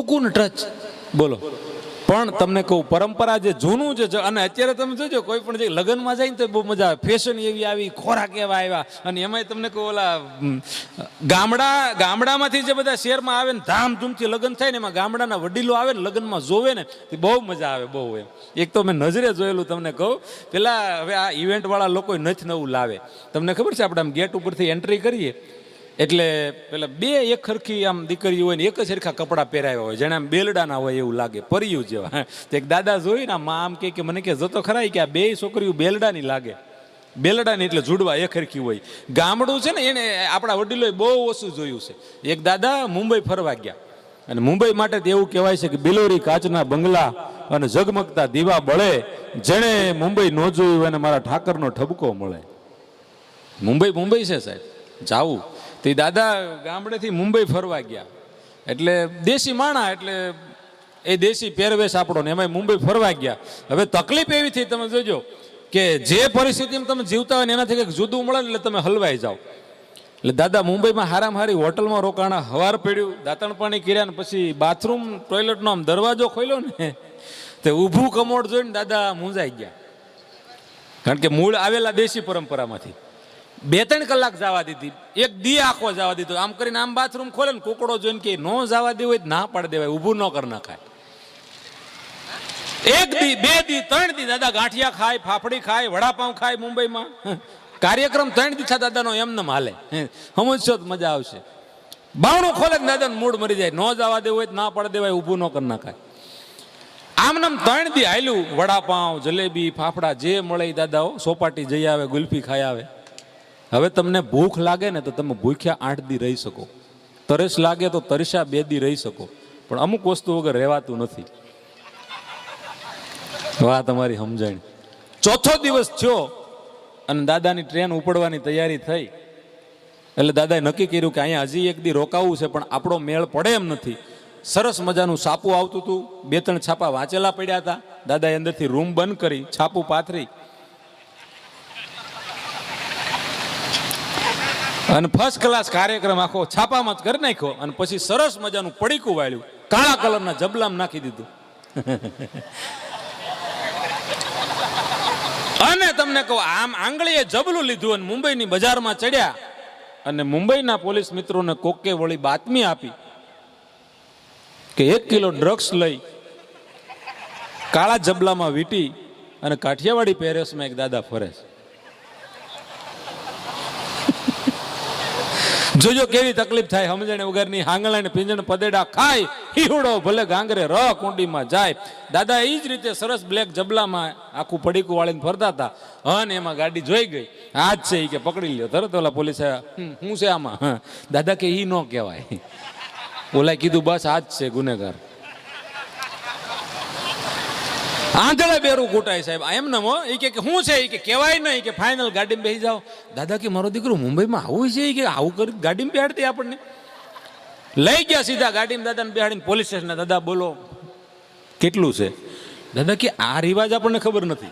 ટૂંકું ને ટચ બોલો. પણ તમને કહું, પરંપરા જે જૂનું છે, અને અત્યારે તમે જોજો, કોઈ પણ જે લગ્નમાં જાય ને તો બહુ મજા આવે. ફેશન એવી આવી, ખોરાક એવા આવ્યા. અને એમાંય તમને કહું, ઓલા ગામડા, ગામડામાંથી જે બધા શહેરમાં આવે ને, ધામધૂમથી લગ્ન થાય ને, એમાં ગામડાના વડીલો આવે ને, લગ્નમાં જોવે ને, તે બહુ મજા આવે, બહુ એમ. એક તો મેં નજરે જોયેલું તમને કહું, પેલા હવે આ ઇવેન્ટવાળા લોકો નથી નવું લાવે. તમને ખબર છે, આપણે આમ ગેટ ઉપરથી એન્ટ્રી કરીએ એટલે પેલા બે એક સરખી આમ દીકરીઓ હોય ને એક જ સરખા કપડાં પહેરાવ્યા હોય જેને આમ બેલડાના હોય એવું લાગે, પરિયું જેવા. એક દાદા જોઈ ને આમ આમ કે, મને કે, જતો ખરાય કે આ બે છોકરીઓ બેલડાની લાગે. બેલડાની એટલે જુડવા એક ખરખી હોય. ગામડું છે ને એને આપણા વડીલોએ બહુ ઓછું જોયું છે. એક દાદા મુંબઈ ફરવા ગયા. અને મુંબઈ માટે તો એવું કહેવાય છે કે બિલોરી કાચના બંગલા અને ઝગમગતા દીવા બળે જેણે મુંબઈ ન જોયું એને મારા ઠાકરનો ઠબકો મળે. મુંબઈ મુંબઈ છે સાહેબ. જાવું. તો દાદા ગામડેથી મુંબઈ ફરવા ગયા. એટલે દેશી માણા, એટલે એ દેશી પહેરવેશ આપણો ને એમાં મુંબઈ ફરવા ગયા. હવે તકલીફ એવી થઈ, તમે જોજો, કે જે પરિસ્થિતિમાં તમે જીવતા હોય ને એનાથી કંઈક જુદું મળે એટલે તમે હલવાઈ જાઓ. એટલે દાદા મુંબઈમાં હારામાં હારી હોટલમાં રોકાણા હવાર પડ્યું, દાંતણ પાણી કર્યા ને પછી બાથરૂમ, ટોયલેટનો આમ દરવાજો ખોલ્યો ને, તે ઊભું કમોડ જોઈને દાદા મૂંઝાઈ ગયા. કારણ કે મૂળ આવેલા દેશી પરંપરામાંથી. બે ત્રણ કલાક જવા દીધી. એક દી આખો જવા દીધો. આમ કરીને આમ બાથરૂમ ખોલે ને કુકડો જોઈને કે નો જવા દેવું હોય ના પાડી દેવાય. ઊભું ન કર નખાય. એક દી, બે દી, ત્રણ દી દાદા ગાંઠિયા ખાય, ફાફડી ખાય, વડાપાઉં ખાય મુંબઈમાં. કાર્યક્રમ ત્રણ દી દાદાનો એમને હાલે સમજશો તો મજા આવશે. બાવણું ખોલે દાદાને મૂડ મરી જાય. ન જવા દેવું હોય ના પડે દેવાય, ઊભું ન કરી નાખાય. આમ નામ ત્રણ દી હાલ્યું. વડાપાઉં, જલેબી, ફાફડા જે મળે દાદાઓ, સોપાટી જઈ આવે, ગુલ્ફી ખાઈ આવે. હવે તમને ભૂખ લાગે ને તો તમે ભૂખ્યા આઠ દી રહી શકો. તરસ લાગે તો તરસ્યા બે દી રહી શકો. પણ અમુક વસ્તુ વગર રહેવાતું નથી. વાહ તમારી સમજણ. ચોથો દિવસ થયો અને દાદાની ટ્રેન ઉપડવાની તૈયારી થઈ. એટલે દાદાએ નક્કી કર્યું કે અહીંયા હજી એક દી રોકાવું છે, પણ આપણો મેળ પડે એમ નથી. સરસ મજાનું છાપું આવતું હતું. બે ત્રણ છાપા વાંચેલા પડ્યા હતા. દાદાએ અંદરથી રૂમ બંધ કરી, છાપું પાથરી. અને ફર્સ્ટ ક્લાસ કાર્યક્રમ આખો છાપામાં જ કરી નાખ્યો અને પછી સરસ મજાનું પડીકું વાળ્યું. કાળા કલરના જબલામ નાખી દીધું. અને તમને કહું, આમ આંગળીએ જબલું લીધું અને મુંબઈની બજારમાં ચડ્યા. અને મુંબઈના પોલીસ મિત્રોને કોકે વળી બાતમી આપી કે એક કિલો ડ્રગ્સ લઈ કાળા જબલામાં વીટી અને કાઠિયાવાડી પેરેસમાં એક દાદા ફરે છે. જોજો કેવી તકલીફ થાય, સમજણ વગરની હાંગળા ને પિંજણ પદેડા ખાય હીવડો ભલે ગાંગરે ર કુંડીમાં જાય. દાદા એ જ રીતે સરસ બ્લેક જબલામાં આખું પડીકું વાળીને ફરતા હતા. અને એમાં ગાડી જોઈ ગઈ. આ જ છે એ કે પકડી લ્યો. તરત ઓલા પોલીસે હું છે આમાં? "હં." દાદા કે ઈ ન કહેવાય. ઓલા કીધું, બસ, આ જ છે ગુનેગાર. આંધળે બેરું કૂટાય સાહેબ. એમ નમો હો એ કે શું છે? એ કે, કહેવાય નહીં કે ફાઇનલ ગાડીમાં બેસી જાઓ. દાદા કે મારો દીકરો મુંબઈમાં આવું છે કે આવું કરી ગાડીમાં બેહાડતી આપણને? લઈ ગયા સીધા ગાડીમાં દાદાને બેહાડીને પોલીસ સ્ટેશન. દાદા, બોલો. કેટલું છે? દાદા કે આ રિવાજ આપણને ખબર નથી.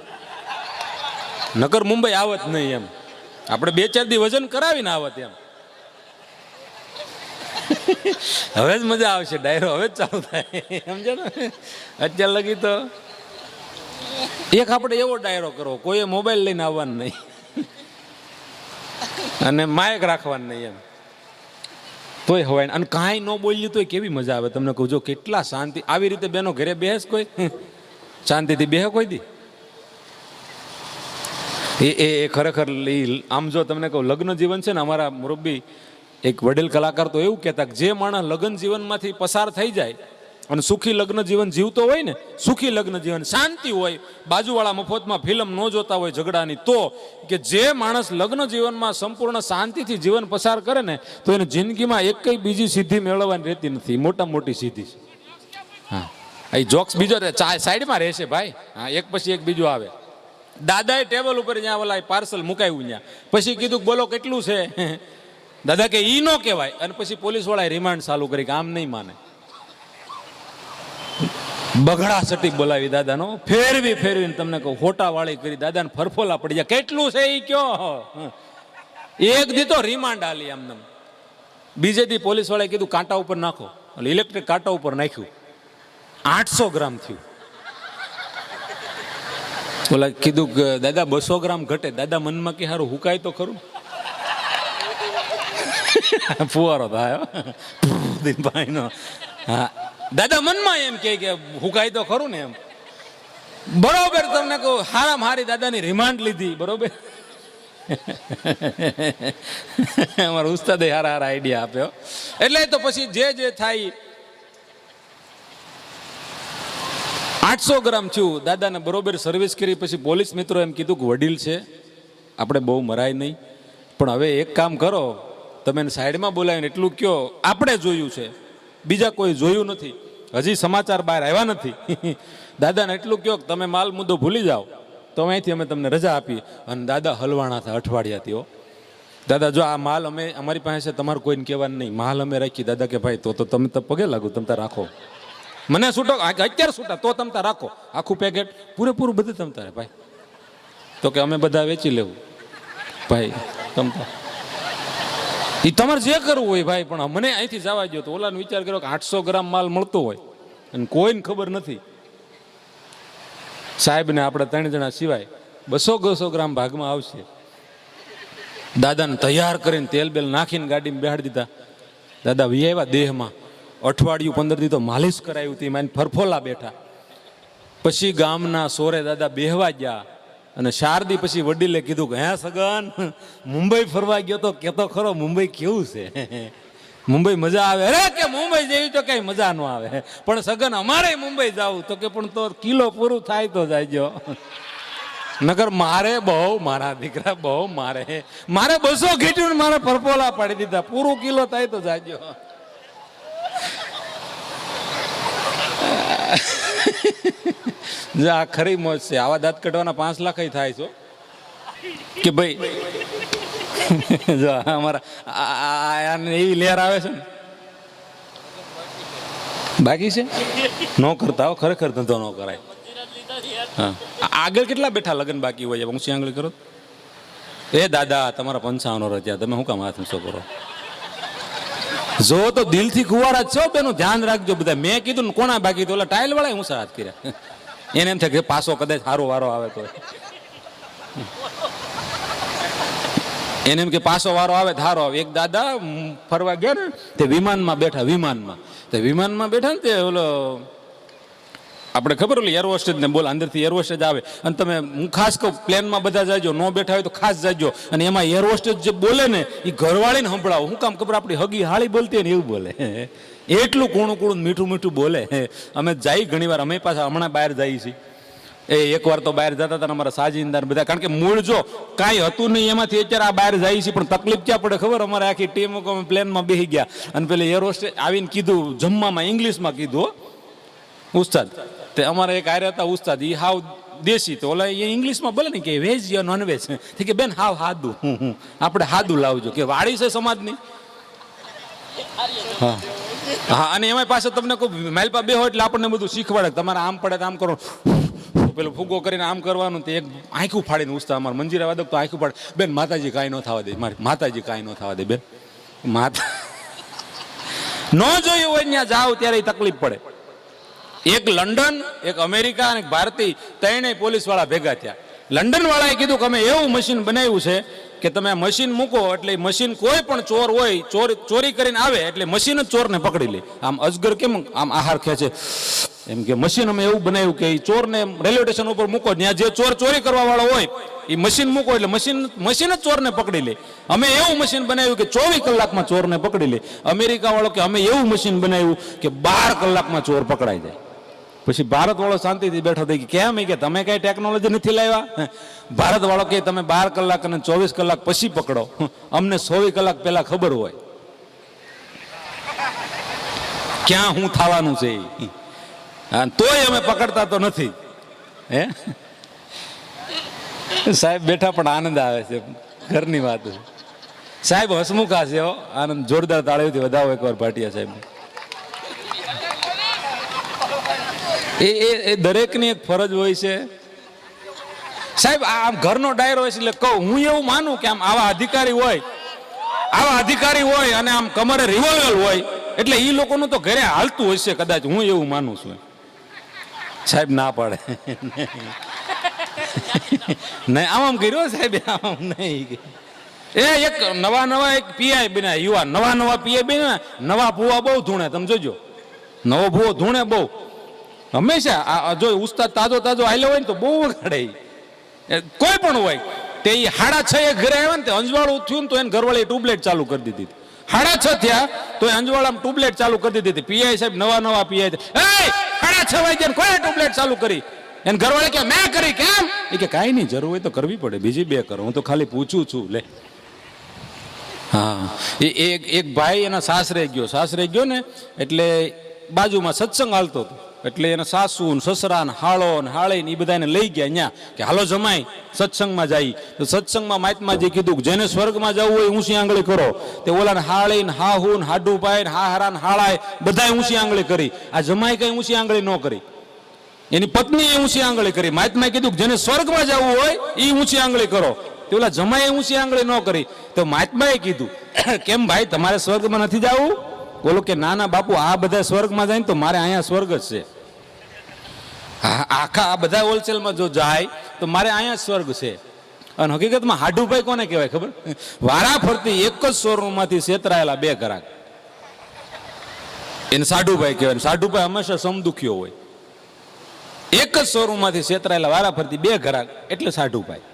નકર મુંબઈ આવત નહીં એમ. આપણે બે ચાર દી વજન કરાવીને આવત એમ. હવે જ મજા આવશે, ડાયરો હવે જ ચાલુ થાય. સમજો ને? અત્યાર લગી તો. એક આપણે એવો ડાયરો કરો કોઈએ મોબાઈલ લઈને આવવાનું નહીં. અને માયક રાખવાની નહીં એમ. તોય હવાય અને કાંઈ ન બોલ્યું તોય કેવી મજા આવે? તમને કહું જો કેટલા શાંતિ આવી રીતે બેનો ઘરે બેસ કોઈ? શાંતિથી બેહ કોઈ દી. એ એ એ ખરેખર આમ જો તમને કહું, લગ્ન જીવન છે ને અમારા મુરબ્બી એક વડીલ કલાકાર તો એવું કહેતા કે જે માણસ લગ્ન જીવનમાંથી પસાર થઈ જાય અને સુખી લગ્ન જીવન જીવતો હોય ને, સુખી લગ્ન જીવન, શાંતિ હોય, બાજુવાળા મફતમાં ફિલ્મ ન જોતા હોય ઝઘડાની, તો કે જે માણસ લગ્ન જીવનમાં સંપૂર્ણ શાંતિથી જીવન પસાર કરે ને, તો એને જિંદગીમાં એક કઈ બીજી સિદ્ધિ મેળવવાની રહેતી નથી. મોટા મોટી સિદ્ધિ હા. એ જોક્સ બીજો સાઈડમાં રહેશે ભાઈ. હા, એક પછી એક બીજું આવે. દાદાએ ટેબલ ઉપર જ્યાં ઓલા પાર્સલ મુકાયું ત્યાં. પછી કીધું બોલો કેટલું છે? દાદા કે ઈ નો કહેવાય. અને પછી પોલીસવાળાએ રિમાન્ડ ચાલુ કરી કે આમ નહીં માને. બગડા સટી બોલાવી દાદાનો ફેરવી ફેરવીને તમને કહું હોટા વાળી કરી દાદાને ફરફોલા પડી જાય કેટલું છે એ કયો એક દી તો રિમાન્ડ આલી આમને બીજે દી પોલીસ વાળાએ કીધું કાંટા ઉપર નાખો એટલે ઇલેક્ટ્રિક કાંટા ઉપર નાખ્યું આઠસો ગ્રામ થયું ઓલા કીધું કે દાદા બસો ગ્રામ ઘટે દાદા મનમાં કે સારું હુકાય તો ખરું ફુવારો થાય ભાઈનો હા દાદા મનમાં એમ કહે કે હુકાય તો ખરું ને એમ. બરોબર તમને કહું, હારામ હારી દાદાની રિમાન્ડ લીધી, બરોબર? અમારા ઉસ્તાદે હારા હારા આઈડિયા આપ્યો. એટલે તો પછી જે જે થાય, આઠસો ગ્રામ થયું. દાદાને બરોબર સર્વિસ કરી, પછી પોલીસ મિત્રો એમ કીધું કે વડીલ છે, આપણે બહુ મરાય નહીં. પણ હવે એક કામ કરો, તમે સાઈડમાં બોલાવીને એટલું કયો આપણે જોયું છે. બીજા કોઈ જોયું નથી. હજી સમાચાર બહાર આવ્યા નથી. દાદાને એટલું કયો કે તમે માલ મુદ્દો ભૂલી જાઓ. તો અહીંથી અમે તમને રજા આપી અને દાદા હલવાણા હતા અઠવાડિયાથી હો. દાદા, જો આ માલ અમે, અમારી પાસે છે, તમારે કોઈને કહેવાનું નહીં. માલ અમે રાખી દાદા કે, ભાઈ, તો તો તમે તો પગે લાગો, તમે રાખો. મને છૂટો અત્યારે છૂટા તો તમે રાખો. આખું પેકેટ પૂરેપૂરું બધું તમે તારે, ભાઈ. તો કે અમે બધા વેચી લેવું. ભાઈ, તમ તાર એ તમારે જે કરવું હોય ભાઈ, પણ મને અહીંથી જવા દો તો ઓલાનો વિચાર કર્યો કે આઠસો ગ્રામ માલ મળતો હોય. અને કોઈને ખબર નથી. સાહેબને આપણે ત્રણ જણા સિવાય બસો બસો ગ્રામ ભાગમાં આવશે. દાદાને તૈયાર કરીને તેલ બેલ નાખીને ગાડીમાં બેહાડી દીધા. દાદા, વી દેહમાં. અઠવાડિયું પંદર દી તો માલિશ કરાવી હતી મારી ફરફોલા બેઠા. પછી ગામના સોરે દાદા બેહવા ગયા. અને શારદી પછી વડીલે કીધું કે, હે સગન, મુંબઈ ફરવા ગયો તો કેતો ખરો, મુંબઈ કેવું છે? મુંબઈ મજા આવે. અરે, કે મુંબઈ જેવી તો કઈ મજા ન આવે. પણ સગન, અમારે મુંબઈ જવું તો કે, પણ તો કિલો પૂરું થાય તો જાયજો. નગર મારે બહુ, મારા દીકરા બહુ મારે. મારે બસો ઘીટ્યું મારે પરપોલા પાડી દીધા. પૂરું કિલો થાય તો જાજો જો આ ખરી મોજ છે. આવા દાંત કાઢવાના પાંચ લાખ થાય છો કે ભાઈ, જો અમારા એવી લેર આવે છે ને. બાકી છે? ન કરતા હો, ખરેખર ધંધો ન કરાય. હા. આગળ કેટલા બેઠા લગ્ન બાકી હોય ઊંચી આંગળી કરો? એ દાદા, તમારા પંચાવન રજા. તમે શું કામ હાથ ઊંચો કરો? જો તો દિલથી કુવારા જ છો, બેનું ધ્યાન રાખજો બધા. મેં કીધું ને કોના બાકી? તો ઓલા ટાઇલ વાળા ઊંચા હાથ કર્યા. એને એમ થાય કે પાછો કદાચ સારો વારો આવે તો. એને એમ કે પાછો વારો આવે ધારો આવે. એક દાદા ફરવા ગયા ને, તે વિમાનમાં બેઠા, વિમાનમાં. તે વિમાનમાં બેઠા ને તે ઓલો આપણે ખબર ઓલી એર હોસ્ટેજ ને બોલ અંદરથી એર હોસ્ટેજ આવે. અને તમે, હું ખાસ કહું, પ્લેનમાં બધા જાજો, ન બેઠા હોય તો ખાસ જાજો. અને એમાં એર હોસ્ટેજ જે બોલે ને એ ઘરવાળીને સંભળાવો. હું કામ ખબર, આપણી હગી હાળી બોલતી હોય ને, એવું બોલે. એટલું કૂણું કૂણું મીઠું મીઠું બોલે. અમે જઈ ઘણી વાર, અમે પાછા હમણાં બહાર જઈએ છીએ. એ એકવાર તો બહાર જતા હતા અમારા સાજીનદાર બધા. કારણ કે મૂળ જો, કાંઈ હતું નહીં એમાંથી, અત્યારે આ બહાર જાય છે પણ તકલીફ ક્યાં પડે ખબર? અમારે આખી ટીમ અમે પ્લેનમાં બેસી ગયા. અને પેલી એર હોસ્ટેજ આવીને કીધું, જમવામાં ઇંગ્લિશમાં કીધું. ઉસ્તાદ. તે અમારે એક આર્યા હતા ઉસ્તાદ એ હાવ દેશી તો. ઓલા એ ઇંગ્લિશમાં બોલે ને કે વેજ યા નોન વેજ કે બેન હાવ હાદું. હું હું આપણે હાદું લાવજો. કે વાળી છે સમાજની? હા. હા અને એમાં પાસે તમને કોઈ માલપા બે હોય એટલે આપણને બધું શીખવાડે તમારે આમ પડે તો આમ કરો. પેલો ફૂગો કરીને આમ કરવાનું તે એક આંખું ફાડીને ઉસતા અમારે મંજીરા વાદક તો આંખું ફાડે. બેન માતાજી કાંઈ ન થવા દે. મારી માતાજી કાંઈ ન થવા દે બેન. માતા ન જોયું હોય ત્યાં જાઓ ત્યારે તકલીફ પડે. એક લંડન, એક અમેરિકા અને ભારતીય ત્રણેય પોલીસવાળા ભેગા થયા. લંડન વાળાએ કીધું કે અમે એવું મશીન બનાવ્યું છે કે તમે મશીન મૂકો એટલે મશીન કોઈ પણ ચોર હોય, ચોર, ચોરી કરીને આવે એટલે મશીન જ ચોરને પકડી લે. આમ અજગર કેમ આમ આહાર ખેંચે? એમ કે મશીન અમે એવું બનાવ્યું કે એ ચોરને રેલવે સ્ટેશન ઉપર મૂકો ત્યાં જે ચોર ચોરી કરવા વાળો હોય એ મશીન મૂકો એટલે મશીન મશીન જ ચોરને પકડી લે. અમે એવું મશીન બનાવ્યું કે ચોવીસ કલાકમાં ચોરને પકડી લે. અમેરિકા વાળો કે અમે એવું મશીન બનાવ્યું કે બાર કલાકમાં ચોર પકડાઈ જાય. પછી ભારત વાળો શાંતિથી બેઠો થઈ કે કેમ? એ કે તમે કઈ ટેકનોલોજી નથી લાવ્યા? ભારત વાળો કે તમે બાર કલાક અને ચોવીસ કલાક પછી પકડો. અમને ચોવીસ કલાક પહેલા ખબર હોય. ક્યાં હું થવાનું છે તોય અમે પકડતા તો નથી. હે? સાહેબ બેઠા પણ આનંદ આવે છે. ઘરની વાત સાહેબ હસમુખા છે આનંદ જોરદાર તાળીઓથી વધાવો એકવાર ભાટિયા સાહેબ. એ એ એ દરેકની એક ફરજ હોય છે. સાહેબ આમ ઘરનો ડાયરો હોય છે એટલે કહું, હું એવું માનું કે આમ આવા અધિકારી હોય, આવા અધિકારી હોય અને આમ કમરે રિવોલ્વર હોય, એટલે એ લોકોનું તો ઘરે હાલતું હશે કદાચ, હું એવું માનું છું. સાહેબ, ના પાડે. નહીં, આમ આમ કર્યો સાહેબ, આમ નહીં એ એક નવા નવા એક પીઆઈ બન્યા, યુવા નવા નવા પીઆઈ બન્યા, નવા ભૂવા બહુ ધૂણે, તમે જોજો. નવો ભૂવો ધૂણે બહુ. હંમેશા. આ જો ઉસ્તાદ તાજો તાજો આવેલો હોય ને તો બહુ વગાડે. કોઈ પણ હોય. તે એ હાડા છ એ ઘરે આવ્યા ને તે અંજવાળું થયું ને તો એને ઘરવાળી ટ્યુબલેટ ચાલુ કરી દીધી હાડા છ થયા તો એ અંજવાળામાં ટ્યુબલેટ ચાલુ કરી દીધી પીઆઈ સાહેબ નવા નવા પીઆઈ હાડા છ વાગ્યા કોઈ ટ્યુબલેટ ચાલુ કરી? એને ઘરવાળી કે, મેં કરી, કેમ? એ કે, કાંઈ નહીં, જરૂર હોય તો કરવી પડે. બીજી બે કરો. હું તો ખાલી પૂછું છું. લે. હા. એ એક એક ભાઈ એના સાસરે ગયો. સાસરે ગયો ને એટલે બાજુમાં સત્સંગ હાલતો હતો. એટલે એના સાસુ ને સસરા ને હાળો ને હાળી ને એ બધાને લઈ ગયા અહીંયા કે હાલો જમાય સત્સંગમાં જાય. તો સત્સંગમાં મહાત્મા જે કીધું જેને સ્વર્ગમાં જવું હોય ઊંચી આંગળી કરો. તે ઓલાને હાળી ને હાહુ ને હાડુ પાય ને હાહરા ને હાળાય, બધાય ઊંચી આંગળી કરી. આ જમાય કઈ ઊંચી આંગળી ન કરી. એની પત્નીએ ઊંચી આંગળી કરી. મહાત્માએ કીધું જેને સ્વર્ગમાં જવું હોય એ ઊંચી આંગળી કરો. તે ઓલા જમાએ ઊંચી આંગળી ન કરી. તો મહાત્માએ કીધું, કેમ ભાઈ તમારે સ્વર્ગમાં નથી જવું? બોલો કે ના ના, બાપુ, આ બધા સ્વર્ગમાં જાય ને તો મારે અહીંયા સ્વર્ગ જ છે. આખા આ બધા હોલસેલમાં જો જાય, તો મારે અહીંયા સ્વર્ગ છે. અને હકીકતમાં હાડુભાઈ કોને કહેવાય ખબર? વારા ફરતી એક જ શોરૂમમાંથી છેતરાયેલા બે ઘરાક. એને સાઢુભાઈ કહેવાય. સાઢુભાઈ હંમેશા સમદુખ્યો હોય. એક જ શોરૂમમાંથી છેતરાયેલા વારા ફરતી બે ઘરાક, એટલે સાઢુભાઈ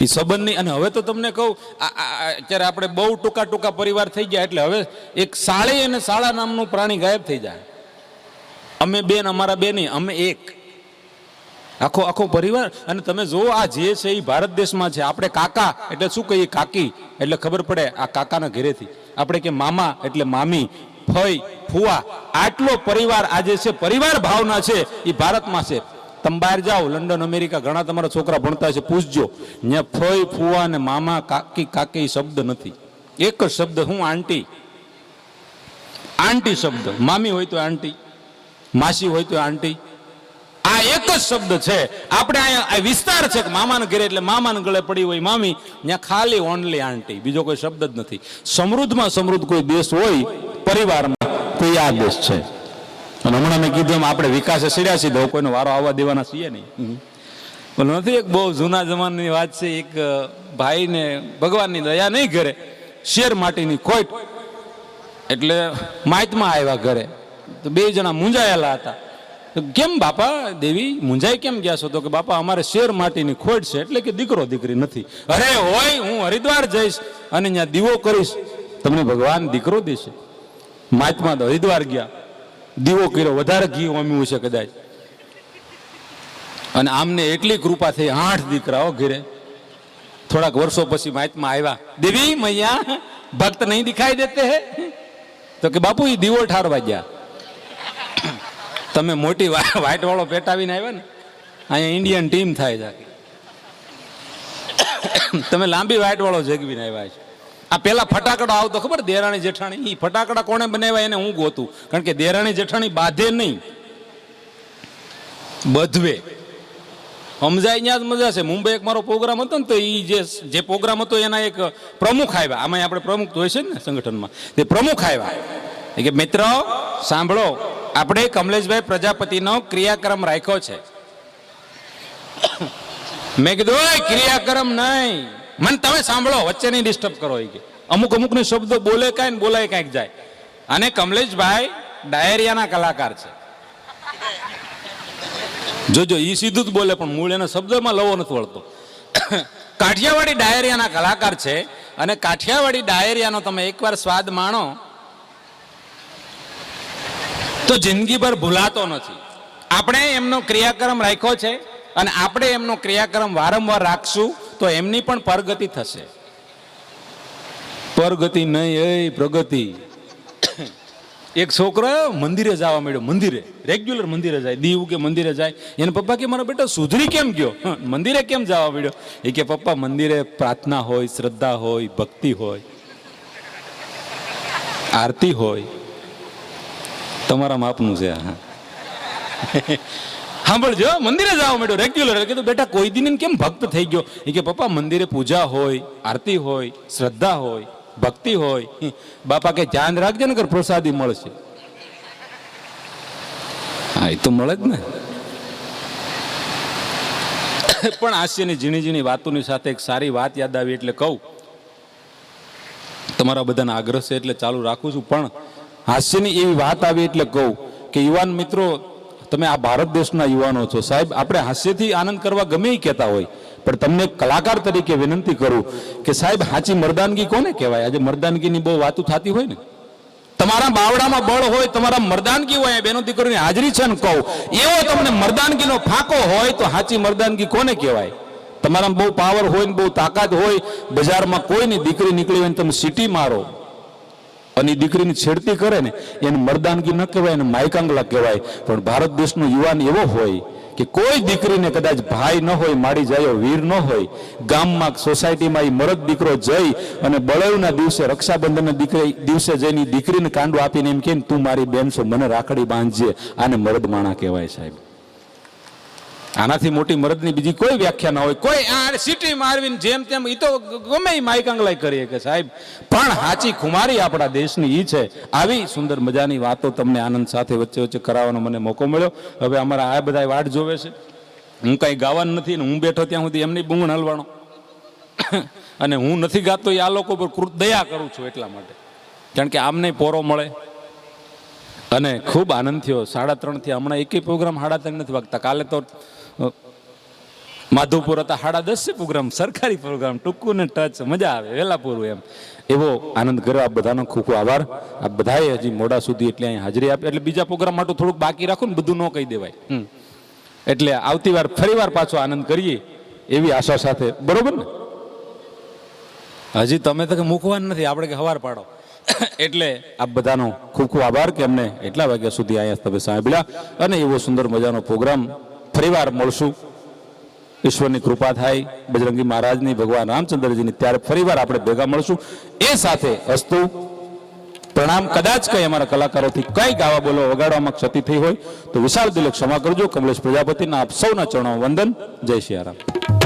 એ સંબંધની અને હવે તો તમને કહું અત્યારે આપણે બહુ ટૂંકા ટૂંકા પરિવાર થઈ ગયા એટલે હવે એક સાળી અને સાળા નામનું પ્રાણી ગાયબ થઈ જાય. અમે બેન, અમારા બે નહીં અમે એક. આખો આખો પરિવાર, અને તમે જુઓ, આ જે છે એ ભારત દેશમાં છે. આપણે કાકા, એટલે શું કહીએ, કાકી? એટલે ખબર પડે આ કાકાના ઘરેથી. આપણે કે મામા, એટલે મામી, ફઈ, ફુવા. આટલો પરિવાર આજે છે. પરિવાર ભાવના છે એ ભારતમાં છે. તમે બહાર જાઓ, લંડન, અમેરિકા, ઘણા તમારા છોકરા ભણતા છે પૂછજો. ત્યાં ફોઈ, ફુવા અને મામા, કાકી કાકી શબ્દ નથી. એક જ શબ્દ, હું આંટી. આંટી શબ્દ. મામી હોય તો આંટી, માસી હોય તો આંટી. આ એક જ શબ્દ છે. આપણે અહીંયા વિસ્તાર છે કે મામાને ઘરે, એટલે મામાને ગળે પડી હોય મામી ત્યાં ખાલી ઓનલી આંટી. બીજો કોઈ શબ્દ જ નથી. સમૃદ્ધમાં સમૃદ્ધ કોઈ દેશ હોય, પરિવારમાં કોઈ આ દેશ છે. અને હમણાં મેં કીધું એમ આપણે વિકાસે સીડ્યા સીધો કોઈનો વારો આવવા દેવાના છીએ નહીં. પણ નથી એક બહુ જૂના જમાનાની વાત છે, એક ભાઈને ભગવાનની દયા નહીં ઘરે શેર માટીની ખોટ. એટલે માયતમાં આવ્યા ઘરે. તો બે જણા મૂંઝાયેલા હતા. તો કેમ બાપા, દેવી, મૂંઝાઈ કેમ ગયા છો? તો કે બાપા, અમારે શેર માટીની ખોટ છે, એટલે કે દીકરો દીકરી નથી. અરે હોય, હું હરિદ્વાર જઈશ અને ત્યાં દીવો કરીશ. તમને ભગવાન દીકરો દેશે. માયતમાં તો હરિદ્વાર ગયા. દીવો કર્યો. વધારે ઘી ઓમ્યું છે કદાચ. અને આમને એટલી કૃપા થઈ, આઠ દીકરાઓ ઘેરે. થોડાક વર્ષો પછી મહાત્મા આવ્યા. દેવી, મૈયા, ભક્ત નહીં દેખાઈ દેતે હે? તો કે, બાપુ એ દીવો ઠારવા ગયા. તમે મોટી વ્હાઈટ વાળો પેટાવીને આવ્યા ને, અહીંયા ઇન્ડિયન ટીમ થાય છે. તમે લાંબી વ્હાઈટ વાળો જગવીને આવ્યા છે. આ પેલા ફટાકડો આવતો ખબર દેરાણી જેઠાણી? એ ફટાકડા કોણે બનાવ્યા એને હું ગોતું. કારણ કે દેરાણી જેઠાણી બાંધે નહીં. બધવે. સમજાય ત્યાં જ મજા છે. મુંબઈ એક મારો પ્રોગ્રામ હતો ને તો એ જે જે પ્રોગ્રામ હતો એના એક પ્રમુખ આવ્યા. આમાં આપણે પ્રમુખ હોય છે ને સંગઠનમાં. તે પ્રમુખ આવ્યા. કે, મિત્રો, સાંભળો. આપણે કમલેશભાઈ પ્રજાપતિનો ક્રિયાક્રમ રાખ્યો છે. મેં કીધું ક્રિયાક્રમ નહીં. મને તમે સાંભળો, વચ્ચે નહીં ડિસ્ટર્બ કરો એ કે. અમુક અમુકને શબ્દો બોલે કાંઈ ને બોલાય કાંઈક જાય. અને કમલેશભાઈ ડાયરિયાના કલાકાર છે. જોજો એ સીધું જ બોલે, પણ મૂળ એના શબ્દમાં લવો નથી વળતો. કાઠિયાવાડી ડાયરિયાના કલાકાર છે, અને કાઠિયાવાડી ડાયરિયાનો તમે એકવાર સ્વાદ માણો, તો જિંદગીભર ભૂલાતો નથી. આપણે એમનો ક્રિયાક્રમ રાખ્યો છે, અને આપણે એમનો ક્રિયાક્રમ વારંવાર રાખશું. તો એમની પણ પરગતિ થશે. પરગતિ નહીં એ પ્રગતિ. એક છોકરો મંદિરે જવા માંડ્યો, મંદિરે રેગ્યુલર મંદિરે જાય, દીવ કે મંદિરે જાય. એને પપ્પા કે, મારો બેટા, સુધરી કેમ ગયો? મંદિરે કેમ જવા માંડ્યો? એ કે, પપ્પા, મંદિરે પ્રાર્થના હોય, શ્રદ્ધા હોય, ભક્તિ હોય, આરતી હોય. તમારા માપનું છે, હા. સાંભળજો, મંદિરે જવા માંડ્યો રેગ્યુલર કીધું, બેટા, કોઈ દિન કેમ ભક્ત થઈ ગયો? એ કે, પપ્પા, મંદિરે પૂજા હોય, આરતી હોય, શ્રદ્ધા હોય, ભક્તિ હોય. બાપા કે, ધ્યાન રાખજે ને કર પ્રસાદી મળશે. હા એ તો મળે જ ને. પણ હાસ્યની ઝીણી ઝીણી વાતોની સાથે એક સારી વાત યાદ આવી એટલે કહું, તમારા બધાના આગ્રહ છે એટલે ચાલુ રાખું છું, પણ હાસ્યની એવી વાત આવી એટલે કહું કે, યુવાન મિત્રો તમે આ ભારત દેશના યુવાનો છો. સાહેબ, આપણે હાસ્યથી આનંદ કરવા ગમે એ કહેતા હોય, પણ તમને કલાકાર તરીકે વિનંતી કરું કે સાહેબ સાચી મર્દાનગી કોને કહેવાય? આજે મર્દાનગીની બહુ વાતો થતી હોય ને. તમારા બાવડામાં બળ હોય, તમારા મર્દાનગી હોય બેનો દીકરીની હાજરી છે ને કહું. એવો તમને મર્દાનગીનો ફાંકો હોય તો સાચી મર્દાનગી કોને કહેવાય? તમારામાં બહુ પાવર હોય ને બહુ તાકાત હોય, બજારમાં કોઈની દીકરી નીકળી હોય ને તમે સિટી મારો. અને દીકરીની છેડતી કરે ને, એને મર્દાનગી ન કહેવાય એને માયકાંગલા કહેવાય. પણ ભારત દેશનો યુવાન એવો હોય કે કોઈ દીકરીને કદાચ ભાઈ ન હોય મારી જાયો, વીર ન હોય, ગામમાં, સોસાયટીમાં એ મરદ દીકરો જઈ અને બળવના દિવસે રક્ષાબંધનના દીકરી, દિવસે જઈને દીકરીને કાંડો આપીને એમ કે તું મારી બેન છો, મને રાખડી બાંધજે. આને મરદ માણા કહેવાય સાહેબ. આનાથી મોટી મરદની બીજી કોઈ વ્યાખ્યા ના હોય. કોઈ આ સિટી મારવીને જેમ તેમ એ તો ગમે એ માયકાંગલાઈ કરીએ કે સાહેબ, પણ હાચી ખુમારી આપણા દેશની ઈ છે. આવી સુંદર મજાની વાતો તમને આનંદ સાથે વચ્ચે વચ્ચે કરાવવાનો મને મોકો મળ્યો. હવે અમારા આ બધા વાટ જોવે છે. હું કાંઈ ગાવાનું નથી ને હું બેઠો ત્યાં સુધી એમની બૂંગણ હલવાનો. અને હું નથી ગાતો એ આ લોકો પર કૃત દયા કરું છું એટલા માટે. કારણ કે આમને પોરો મળે. અને ખૂબ આનંદ થયો. સાડા ત્રણથી હમણાં એકેય પ્રોગ્રામ સાડા ત્રણ નથી વાગતા. કાલે તો અ, માધવપુર હતા સાડા દસ પ્રોગ્રામ સરકારી પ્રોગ્રામ ટૂંકું ને ટચ મજા આવે વહેલા પૂરું એમ. એવો આનંદ કર્યો આ બધાનો ખૂબ ખૂબ આભાર. આ બધાએ હજી મોડા સુધી એટલે અહીં હાજરી આપી. એટલે બીજા પ્રોગ્રામ માટે થોડુંક બાકી રાખો ને બધું ન કહી દેવાય. એટલે આવતી વાર ફરી વાર પાછો આનંદ કરીએ એવી આશા સાથે. બરોબર ને? હજી તમે તો મૂકવાનું નથી આપણે કે હવાર પાડો. એટલે આ બધાનો ખૂબ ખૂબ આભાર કે અમને એટલા વાગ્યા સુધી અહીંયા તમે સાંભળ્યા. અને એવો સુંદર મજાનો પ્રોગ્રામ ફરીવાર મળશું. ઈશ્વરની કૃપા થાય, બજરંગી મહારાજની, ભગવાન રામચંદ્રજીની, ત્યારે ફરીવાર આપણે ભેગા મળશું. એ સાથે અસ્તુ પ્રણામ, કદાચ કઈ અમારા કલાકારોથી કઈ ગાવા બોલો વગાડવામાં ક્ષતિ થઈ હોય, તો વિશાળ દિલે ક્ષમા કરજો. કમલેશ પ્રજાપતિના આપ સૌના ચરણો વંદન. જય સિયારામ